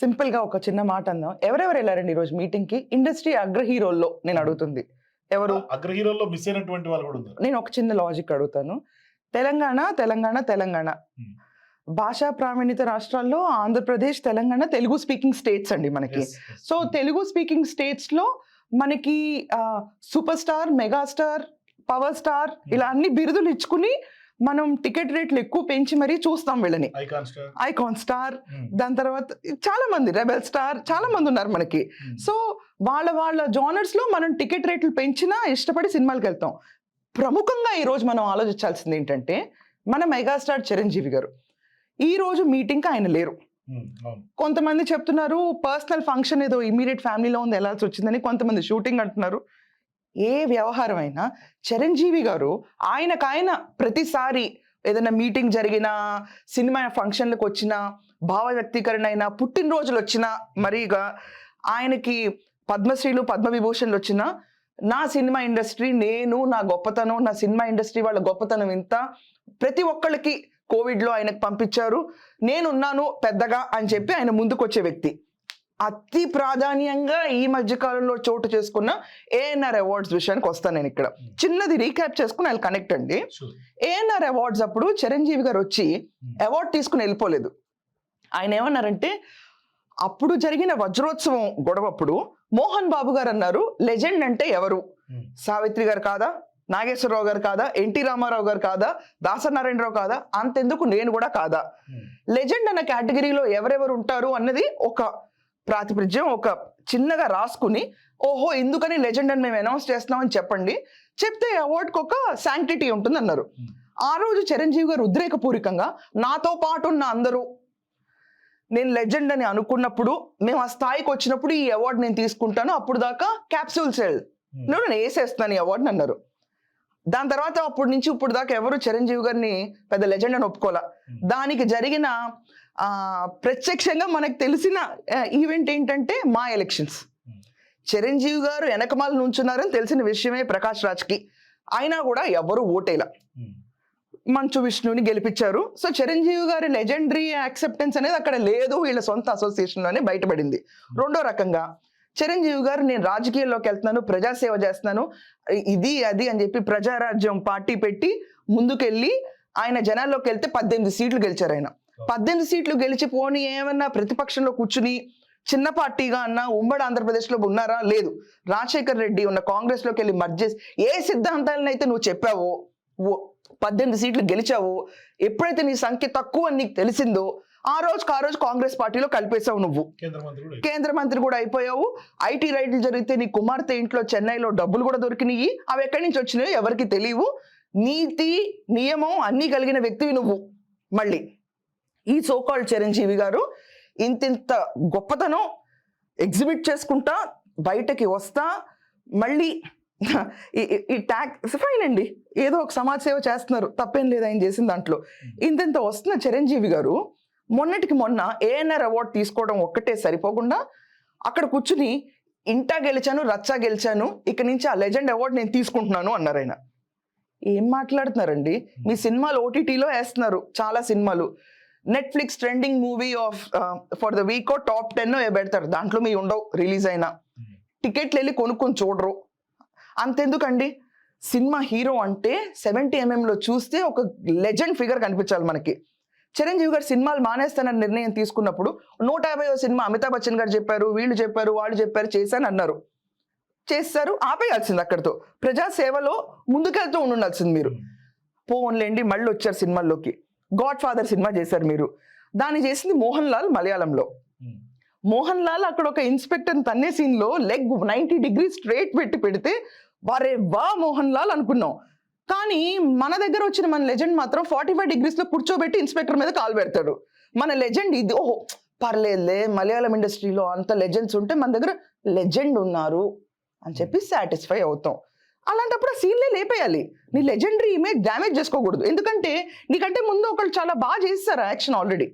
సింపుల్గా ఒక చిన్న మాట అందాం. ఎవరెవరు వెళ్ళారండి ఈరోజు మీటింగ్కి ఇండస్ట్రీ అగ్ర హీరోల్లో నేను అడుగుతుంది. ఎవరు? అగ్ర హీరోల్లో మిస్ అయినటువంటి వాళ్ళు కూడా ఉన్నారు. నేను ఒక చిన్న లాజిక్ అడుగుతాను. తెలంగాణ తెలంగాణ తెలంగాణ. భాషా ప్రావీణ్యత రాష్ట్రాల్లో ఆంధ్రప్రదేశ్ తెలంగాణ తెలుగు స్పీకింగ్ స్టేట్స్ అండి మనకి. సో తెలుగు స్పీకింగ్ స్టేట్స్లో మనకి super star megastar power star ఇలా అన్ని బిరుదులు ఇచ్చుకుని మనం టికెట్ రేట్లు ఎక్కువ పెంచి మరీ చూస్తాం వీళ్ళని. ఐకాన్ స్టార్ ఉమ్, దాని తర్వాత చాలా మంది రెబెల్ స్టార్ చాలా మంది ఉన్నారు మనకి. ఉమ్, సో వాళ్ళ వాళ్ళ జానర్స్లో మనం టికెట్ రేట్లు పెంచినా ఇష్టపడి సినిమాలకు వెళ్తాం. ప్రముఖంగా ఈ రోజు మనం ఆలోచించాల్సింది ఏంటంటే మన మెగాస్టార్ చిరంజీవి గారు. ఈ రోజు మీటింగ్ ఆయన లేరు. కొంతమంది చెప్తున్నారు పర్సనల్ ఫంక్షన్ ఏదో ఇమీడియట్ ఫ్యామిలీలో ఉంది వెళ్ళాల్సి వచ్చిందని కొంతమంది షూటింగ్ అంటున్నారు. ఏ వ్యవహారం అయినా చిరంజీవి గారు ఆయనకాయన ప్రతిసారి ఏదైనా మీటింగ్ జరిగినా సినిమా ఫంక్షన్లకు వచ్చినా భావ వ్యక్తీకరణ అయినా పుట్టినరోజులు వచ్చినా మరీగా ఆయనకి పద్మశ్రీలు పద్మవిభూషణ్లు వచ్చినా నా సినిమా ఇండస్ట్రీ నేను నా గొప్పతనం నా సినిమా ఇండస్ట్రీ వాళ్ళ గొప్పతనం ఇంత ప్రతి ఒక్కళ్ళకి కోవిడ్లో ఆయనకు పంపించారు. నేనున్నాను పెద్దగా అని చెప్పి ఆయన ముందుకు వచ్చే వ్యక్తి. అతి ప్రాధాన్యంగా ఈ మధ్య కాలంలో చోటు చేసుకున్న ఏఎన్ఆర్ అవార్డ్స్ విషయానికి వస్తాను నేను ఇక్కడ. చిన్నది రీక్యాప్ చేసుకుని ఆయన కనెక్ట్ అండి. ఏఎన్ఆర్ అవార్డ్స్ అప్పుడు చిరంజీవి గారు వచ్చి అవార్డు తీసుకుని వెళ్ళిపోలేదు. ఆయన ఏమన్నారంటే అప్పుడు జరిగిన వజ్రోత్సవం గొడవప్పుడు మోహన్ బాబు గారు అన్నారు లెజెండ్ అంటే ఎవరు? ఉమ్, సావిత్రి గారు కాదా? నాగేశ్వరరావు గారు కాదా? ఎన్టీ రామారావు గారు కాదా? దాసనారాయణరావు కాదా? అంతెందుకు నేను కూడా కాదా? లెజెండ్ అన్న కేటగిరీలో ఎవరెవరు ఉంటారు అన్నది ఒక ప్రాతిపృజ్యం ఒక చిన్నగా రాసుకుని ఓహో ఎందుకని లెజెండ్ అని మేము అనౌన్స్ చేస్తున్నామని చెప్పండి. చెప్తే అవార్డ్కి ఒక శాంక్టిటీ ఉంటుంది అన్నారు ఉమ్, ఆ రోజు చిరంజీవి గారు ఉద్రేకపూరికంగా నాతో పాటు ఉన్న అందరూ నేను లెజెండ్ అని అనుకున్నప్పుడు మేము ఆ స్థాయికి వచ్చినప్పుడు ఈ అవార్డు నేను తీసుకుంటాను అప్పుడు దాకా క్యాప్సూల్ సెల్ ఉమ్, నేను వేసేస్తాను ఈ అవార్డుని అన్నారు. దాని తర్వాత అప్పటి నుంచి ఇప్పుడు దాకా ఎవరు చిరంజీవి గారిని పెద్ద లెజెండ్ అని ఒప్పుకోలే. ఉమ్, దానికి జరిగిన ప్రత్యక్షంగా మనకు తెలిసిన ఈవెంట్ ఏంటంటే మా ఎలక్షన్స్ చిరంజీవి గారు వెనకమాల నుంచున్నారని తెలిసిన విషయమే ప్రకాష్ రాజ్కి. అయినా కూడా ఎవరు ఓటేలా. మంచు విష్ణుని గెలిపించారు. సో చిరంజీవి గారి లెజెండరీ యాక్సెప్టెన్స్ అనేది అక్కడ లేదు. వీళ్ళ సొంత అసోసియేషన్లోనే బయటపడింది. రెండో రకంగా చిరంజీవి గారు నేను రాజకీయాల్లోకి వెళ్తున్నాను ప్రజాసేవ చేస్తున్నాను ఇది అది అని చెప్పి ప్రజారాజ్యం పార్టీ పెట్టి ముందుకెళ్ళి ఆయన జనాల్లోకి వెళ్తే పద్దెనిమిది సీట్లు గెలిచారు ఆయన. పద్దెనిమిది సీట్లు గెలిచి పోని ఏమన్నా ప్రతిపక్షంలో కూర్చుని చిన్న పార్టీగా అన్న ఉమ్మడి ఆంధ్రప్రదేశ్లో ఉన్నారా? లేదు. రాజశేఖర్ రెడ్డి ఉన్న కాంగ్రెస్లోకి వెళ్ళి మర్జ్ చేసి ఏ సిద్ధాంతాలను అయితే నువ్వు చెప్పావో ఓ పద్దెనిమిది సీట్లు గెలిచావో ఎప్పుడైతే నీ సంఖ్య తక్కువ అని నీకు తెలిసిందో ఆ రోజుకి ఆ రోజు కాంగ్రెస్ పార్టీలో కలిపేశావు నువ్వు. కేంద్ర మంత్రి కూడా కేంద్ర మంత్రి కూడా అయిపోయావు. ఐటీ రైడ్లు జరిగితే నీ కుమార్తె ఇంట్లో చెన్నైలో డబ్బులు కూడా దొరికినాయి. అవి ఎక్కడి నుంచి వచ్చినాయో ఎవరికి తెలియవు. నీతి నియమం అన్నీ కలిగిన వ్యక్తివి నువ్వు మళ్ళీ. ఈ సోకాల్డ్ చిరంజీవి గారు ఇంతింత గొప్పతనం ఎగ్జిబిట్ చేసుకుంటా బయటకి వస్తా మళ్ళీ ఈ- ట్యాక్స్ ఫైన్ అండి. ఏదో ఒక సమాజ సేవ చేస్తున్నారు. తప్పేం లేదు ఆయన చేసిన దాంట్లో. ఇంతింత వస్తున్న చిరంజీవి గారు మొన్నటికి మొన్న ఏఎన్ఆర్ అవార్డు తీసుకోవడం ఒక్కటే సరిపోకుండా అక్కడ కూర్చుని ఇంటా గెలిచాను రచ్చా గెలిచాను ఇక నుంచి ఆ లెజెండ్ అవార్డు నేను తీసుకుంటున్నాను అన్నారు ఆయన. ఏం మాట్లాడుతున్నారండి? మీ సినిమాలు ఓటీటీలో వేస్తున్నారు చాలా సినిమాలు. Netflix trending movie of for the week top ten పెడతారు. దాంట్లో మీ ఉండవు రిలీజ్ అయినా. టికెట్లు వెళ్ళి కొనుక్కొని చూడరు. అంతెందుకండి? సినిమా హీరో అంటే సెవెంటీ ఎంఎంలో చూస్తే ఒక లెజెండ్ ఫిగర్ కనిపించాలి మనకి. చిరంజీవి గారు సినిమాలు మానేస్తానని నిర్ణయం తీసుకున్నప్పుడు నూట యాభై సినిమా అమితాబ్ బచ్చన్ గారు చెప్పారు వీళ్ళు చెప్పారు వాళ్ళు చెప్పారు చేశాను అన్నారు. చేస్తారు ఆపేయాల్సింది అక్కడితో. ప్రజా సేవలో ముందుకెళ్తూ ఉండాల్సింది మీరు. ఉమ్, పోన్లేండి మళ్ళీ వచ్చారు సినిమాల్లోకి. గాడ్ ఫాదర్ సినిమా చేశారు మీరు. దాన్ని చేసింది మోహన్ లాల్ మలయాళంలో. ఉమ్, మోహన్ లాల్ అక్కడ ఒక ఇన్స్పెక్టర్ తన్నే సీన్లో లెగ్ నైన్టీ డిగ్రీ స్ట్రైట్ పెట్టి పెడితే వారే వా మోహన్ లాల్ అనుకున్నాం. కానీ మన దగ్గర వచ్చిన మన లెజెండ్ మాత్రం ఫార్టీ ఫైవ్ డిగ్రీస్లో కూర్చోబెట్టి ఇన్స్పెక్టర్ మీద కాల్ పెడతాడు. మన లెజెండ్ ఇది ఓహో పర్లేదులే మలయాళం ఇండస్ట్రీలో అంత లెజెండ్స్ ఉంటే మన దగ్గర లెజెండ్ ఉన్నారు అని చెప్పి సాటిస్ఫై అవుతాం. అలాంటప్పుడు ఆ సీన్లే లేపేయాలి. నీ లెజెండరీ ఇమేజ్ డ్యామేజ్ చేసుకోకూడదు. ఎందుకంటే నీకంటే ముందు ఒకళ్ళు చాలా బాగా చేస్తారు యాక్షన్ ఆల్రెడీ